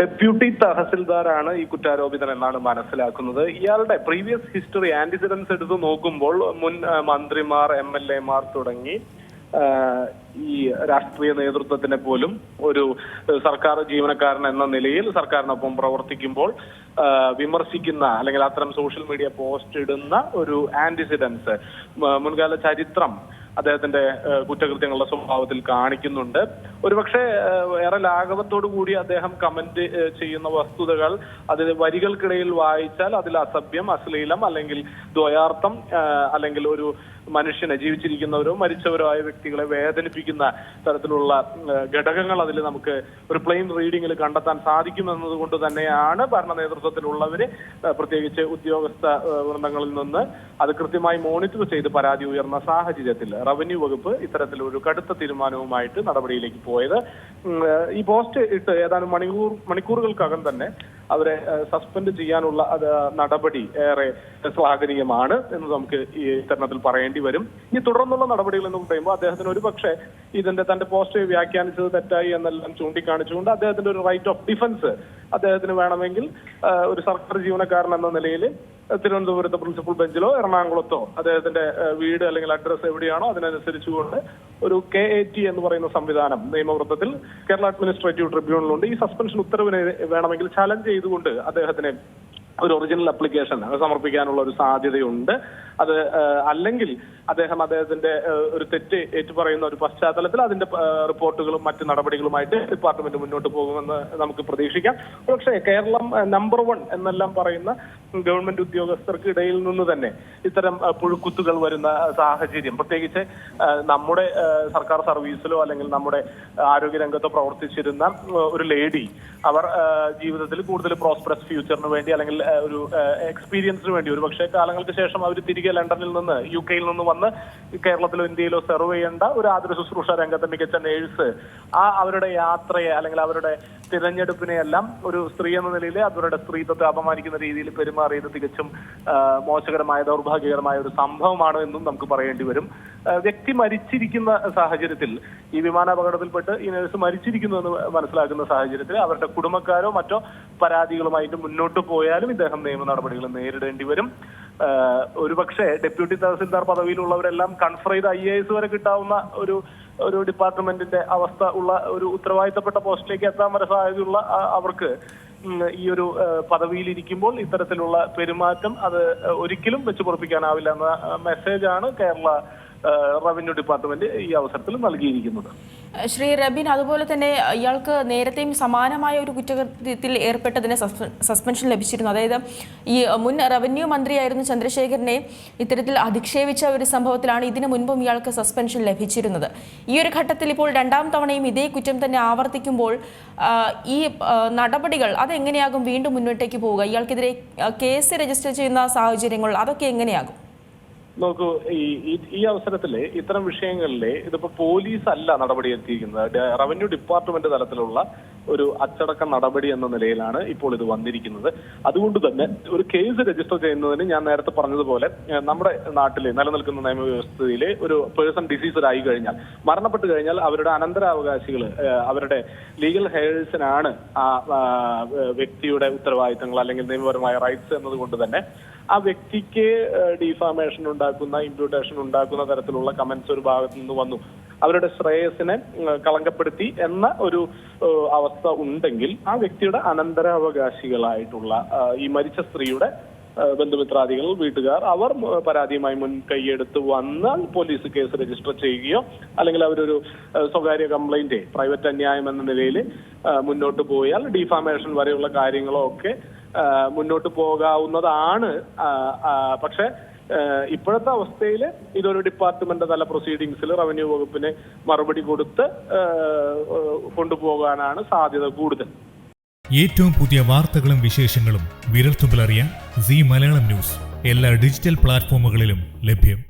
Deputy തഹസിൽദാറാണ് ഈ കുറ്റാരോപിതൻ എന്നാണ് മനസ്സിലാക്കുന്നത്. ഇയാളുടെ പ്രീവിയസ് ഹിസ്റ്ററി ആന്റിസിഡൻസ് എടുത്ത് നോക്കുമ്പോൾ മുൻ മന്ത്രിമാർ എം എൽ എമാർ തുടങ്ങി ഈ രാഷ്ട്രീയ നേതൃത്വത്തിനെ പോലും ഒരു സർക്കാർ ജീവനക്കാരൻ എന്ന നിലയിൽ സർക്കാരിനൊപ്പം പ്രവർത്തിക്കുമ്പോൾ വിമർശിക്കുന്ന അല്ലെങ്കിൽ അത്തരം സോഷ്യൽ മീഡിയ പോസ്റ്റ് ഇടുന്ന ഒരു ആന്റിസിഡൻസ് മുൻകാല ചരിത്രം അദ്ദേഹത്തിന്റെ കുറ്റകൃത്യങ്ങളുടെ സ്വഭാവത്തിൽ കാണിക്കുന്നുണ്ട്. ഒരുപക്ഷെ ഏറെ ലാഘവത്തോടു കൂടി അദ്ദേഹം കമന്റ് ചെയ്യുന്ന വസ്തുതകൾ അതിൽ വരികൾക്കിടയിൽ വായിച്ചാൽ അതിൽ അസഭ്യം അശ്ലീലം അല്ലെങ്കിൽ ദ്വയാർത്ഥം അല്ലെങ്കിൽ ഒരു മനുഷ്യനെ ജീവിച്ചിരിക്കുന്നവരോ മരിച്ചവരോ ആയ വ്യക്തികളെ വേദനിപ്പിക്കുന്ന തരത്തിലുള്ള ഘടകങ്ങൾ അതിൽ നമുക്ക് ഒരു പ്ലെയിൻ റീഡിങ്ങിൽ കണ്ടെത്താൻ സാധിക്കുമെന്നതുകൊണ്ട് തന്നെയാണ് ഭരണ നേതൃത്വത്തിലുള്ളവര് പ്രത്യേകിച്ച് ഉദ്യോഗസ്ഥ വൃന്ദങ്ങളിൽ നിന്ന് അത് കൃത്യമായി മോണിറ്റർ ചെയ്ത് പരാതി ഉയർന്ന സാഹചര്യത്തിൽ റവന്യൂ വകുപ്പ് ഇത്തരത്തിലൊരു കടുത്ത തീരുമാനവുമായിട്ട് നടപടിയിലേക്ക് പോയത്. ഈ പോസ്റ്റ് ഇട്ട് ഏതാനും മണിക്കൂർ മണിക്കൂറുകൾക്കകം തന്നെ അവരെ സസ്പെൻഡ് ചെയ്യാനുള്ള നടപടി ഏറെ ശ്ലാഘനീയമാണ് എന്ന് നമുക്ക് ഈ തരുണത്തിൽ പറയേണ്ടി വരും. ഇനി തുടർന്നുള്ള നടപടികൾ എന്ന് പറയുമ്പോൾ അദ്ദേഹത്തിന് ഒരു പക്ഷേ ഇതിന്റെ തന്റെ പോസ്റ്റ് വ്യാഖ്യാനിച്ചത് തെറ്റായി എന്നെല്ലാം ചൂണ്ടിക്കാണിച്ചുകൊണ്ട് അദ്ദേഹത്തിന്റെ ഒരു റൈറ്റ് ഓഫ് ഡിഫൻസ് അദ്ദേഹത്തിന് വേണമെങ്കിൽ ഒരു സർക്കാർ ജീവനക്കാരൻ എന്ന നിലയിൽ തിരുവനന്തപുരത്തെ പ്രിൻസിപ്പൽ ബെഞ്ചിലോ എറണാകുളത്തോ അദ്ദേഹത്തിന്റെ വീട് അല്ലെങ്കിൽ അഡ്രസ് എവിടെയാണോ അതിനനുസരിച്ചുകൊണ്ട് ഒരു കെ എ ടി എന്ന് പറയുന്ന സംവിധാനം നിയമവൃത്തത്തിൽ കേരള അഡ്മിനിസ്ട്രേറ്റീവ് ട്രിബ്യൂണലുണ്ട് ഈ സസ്പെൻഷൻ ഉത്തരവിനെ വേണമെങ്കിൽ ചലഞ്ച് ചെയ്തുകൊണ്ട് അദ്ദേഹത്തിന് ഒരു ഒറിജിനൽ അപ്ലിക്കേഷൻ സമർപ്പിക്കാനുള്ള ഒരു സാധ്യതയുണ്ട്. അത് അല്ലെങ്കിൽ അദ്ദേഹം അദ്ദേഹത്തിന്റെ ഒരു തെറ്റ് ഏറ്റുപറയുന്ന ഒരു പശ്ചാത്തലത്തിൽ അതിന്റെ റിപ്പോർട്ടുകളും മറ്റ് നടപടികളുമായിട്ട് ഡിപ്പാർട്ട്മെന്റ് മുന്നോട്ട് പോകുമെന്ന് നമുക്ക് പ്രതീക്ഷിക്കാം. പക്ഷേ കേരളം നമ്പർ വൺ എന്നെല്ലാം പറയുന്ന ഗവൺമെന്റ് ഉദ്യോഗസ്ഥർക്ക് ഇടയിൽ നിന്ന് തന്നെ ഇത്തരം പുഴുക്കുത്തുകൾ വരുന്ന സാഹചര്യം. പ്രത്യേകിച്ച് നമ്മുടെ സർക്കാർ സർവീസിലോ അല്ലെങ്കിൽ നമ്മുടെ ആരോഗ്യരംഗത്തോ പ്രവർത്തിച്ചിരുന്ന ഒരു ലേഡി. അവർ ജീവിതത്തിൽ കൂടുതൽ പ്രോസ്പെറസ് ഫ്യൂച്ചറിന് വേണ്ടി അല്ലെങ്കിൽ ഒരു എക്സ്പീരിയൻസിന് വേണ്ടി. ഒരു പക്ഷേ കാലങ്ങൾക്ക് ശേഷം അവർ തിരികെ ലണ്ടനിൽ നിന്ന് യു കെയിൽ നിന്ന് വന്ന് കേരളത്തിലോ ഇന്ത്യയിലോ സെർവ് ചെയ്യേണ്ട ഒരു ആതുര ശുശ്രൂഷ രംഗത്തെ മികച്ച നേഴ്സ് ആ അവരുടെ യാത്രയെ അല്ലെങ്കിൽ അവരുടെ തിരഞ്ഞെടുപ്പിനെ എല്ലാം ഒരു സ്ത്രീ എന്ന നിലയിൽ അവരുടെ സ്ത്രീത്വത്തെ അപമാനിക്കുന്ന രീതിയിൽ പെരുമാറിയത് തികച്ചും മോശകരമായ ദൗർഭാഗ്യകരമായ ഒരു സംഭവമാണ് എന്നും നമുക്ക് പറയേണ്ടി വരും. വ്യക്തി മരിച്ചിരിക്കുന്ന സാഹചര്യത്തിൽ ഈ വിമാനാപകടത്തിൽപ്പെട്ട് ഈ നേഴ്സ് മരിച്ചിരിക്കുന്നു എന്ന് മനസ്സിലാക്കുന്ന സാഹചര്യത്തിൽ അവരുടെ കുടുംബക്കാരോ മറ്റോ പരാതികളുമായിട്ട് മുന്നോട്ട് പോയാലും ഇദ്ദേഹം നിയമ നടപടികൾ നേരിടേണ്ടി വരും. ഒരുപക്ഷെ ഡെപ്യൂട്ടി തഹസിൽദാർ പദവിയിലുള്ളവരെല്ലാം കൺഫർ ചെയ്ത് ഐ എ എസ് വരെ കിട്ടാവുന്ന ഒരു ഒരു ഡിപ്പാർട്ട്മെന്റിന്റെ അവസ്ഥ ഉള്ള ഒരു ഉത്തരവാദിത്തപ്പെട്ട പോസ്റ്റിലേക്ക് എത്താൻ വരെ സാധ്യതയുള്ള അവർക്ക് ഈ ഒരു പദവിയിലിരിക്കുമ്പോൾ ഇത്തരത്തിലുള്ള പെരുമാറ്റം അത് ഒരിക്കലും വെച്ച് പൊറപ്പിക്കാനാവില്ല എന്ന മെസ്സേജാണ് കേരള റവന്യൂ ഡിപ്പാർട്ട്മെന്റ് ഈ അവസരത്തിൽ നൽകിയിരിക്കുന്നത്. ശ്രീ റബിൻ അതുപോലെ തന്നെ ഇയാൾക്ക് നേരത്തെയും സമാനമായ ഒരു കുറ്റകൃത്യത്തിൽ ഏർപ്പെട്ടതിന് സസ്പെൻഷൻ ലഭിച്ചിരുന്നു. അതായത് ഈ മുൻ റവന്യൂ മന്ത്രിയായിരുന്നു ചന്ദ്രശേഖരനെ ഇത്തരത്തിൽ അധിക്ഷേപിച്ച ഒരു സംഭവത്തിലാണ് ഇതിനു മുൻപും ഇയാൾക്ക് സസ്പെൻഷൻ ലഭിച്ചിരുന്നത്. ഈ ഒരു ഘട്ടത്തിൽ ഇപ്പോൾ രണ്ടാം തവണയും ഇതേ കുറ്റം തന്നെ ആവർത്തിക്കുമ്പോൾ ഈ നടപടികൾ അതെങ്ങനെയാകും വീണ്ടും മുന്നോട്ടേക്ക് പോവുക? ഇയാൾക്കെതിരെ കേസ് രജിസ്റ്റർ ചെയ്യുന്ന സാഹചര്യങ്ങൾ അതൊക്കെ എങ്ങനെയാകും? നോക്കൂ ഈ ഈ- അവസരത്തിൽ ഇത്തരം വിഷയങ്ങളിൽ ഇതിപ്പോ പോലീസ് അല്ല നടപടി എത്തിയിരിക്കുന്നത് റവന്യൂ ഡിപ്പാർട്ട്മെന്റ് തലത്തിലുള്ള ഒരു അച്ചടക്ക നടപടി എന്ന നിലയിലാണ് ഇപ്പോൾ ഇത് വന്നിരിക്കുന്നത്. അതുകൊണ്ട് തന്നെ ഒരു കേസ് രജിസ്റ്റർ ചെയ്യുന്നതിന് ഞാൻ നേരത്തെ പറഞ്ഞതുപോലെ നമ്മുടെ നാട്ടിൽ നിലനിൽക്കുന്ന നിയമവ്യവസ്ഥയിൽ ഒരു പേഴ്സൺ ഡിസീസഡ് ആയി കഴിഞ്ഞാൽ മരണപ്പെട്ടു കഴിഞ്ഞാൽ അവരുടെ അനന്തരാവകാശികൾ അവരുടെ ലീഗൽ ഹെയർസിനാണ് ആ ആ, വ്യക്തിയുടെ ഉത്തരവാദിത്തങ്ങൾ അല്ലെങ്കിൽ നിയമപരമായ റൈറ്റ്സ് എന്നതുകൊണ്ട് തന്നെ ആ വ്യക്തിക്ക് ഡിഫാമേഷൻ ഉണ്ടാക്കുന്ന ഇംപ്യൂട്ടേഷൻ ഉണ്ടാക്കുന്ന തരത്തിലുള്ള കമന്റ്സ് ഒരു ഭാഗത്ത് നിന്ന് വന്നു. അവരുടെ ശ്രേയസിനെ കളങ്കപ്പെടുത്തി എന്ന ഒരു അവസ്ഥ ഉണ്ടെങ്കിൽ ആ വ്യക്തിയുടെ അനന്തരാവകാശികളായിട്ടുള്ള ഈ മരിച്ച സ്ത്രീയുടെ ബന്ധുമിത്രാദികൾ വീട്ടുകാർ അവർ പരാതിയുമായി മുൻ കൈയെടുത്ത് വന്നാൽ പോലീസ് കേസ് രജിസ്റ്റർ ചെയ്യുകയോ അല്ലെങ്കിൽ അവരൊരു സ്വകാര്യ കംപ്ലൈന്റ് പ്രൈവറ്റ് അന്യായം എന്ന നിലയിൽ മുന്നോട്ട് പോയാൽ ഡിഫാമേഷൻ വരെയുള്ള കാര്യങ്ങളോ ഒക്കെ മുന്നോട്ട് പോകാവുന്നതാണ് പക്ഷെ ഇപ്പോഴത്തെ അവസ്ഥയിൽ ഇതൊരു ഡിപ്പാർട്ട്മെന്റ് തല പ്രൊസീഡിങ്സിൽ റവന്യൂ വകുപ്പിന് മറുപടി കൊടുത്ത് കൊണ്ടുപോകാനാണ് സാധ്യത കൂടുതൽ. ഏറ്റവും പുതിയ വാർത്തകളും വിശേഷങ്ങളും വിരൽത്തുമ്പിലറിയാൻ സി മലയാളം ന്യൂസ്. എല്ലാ ഡിജിറ്റൽ പ്ലാറ്റ്ഫോമുകളിലും ലഭ്യം.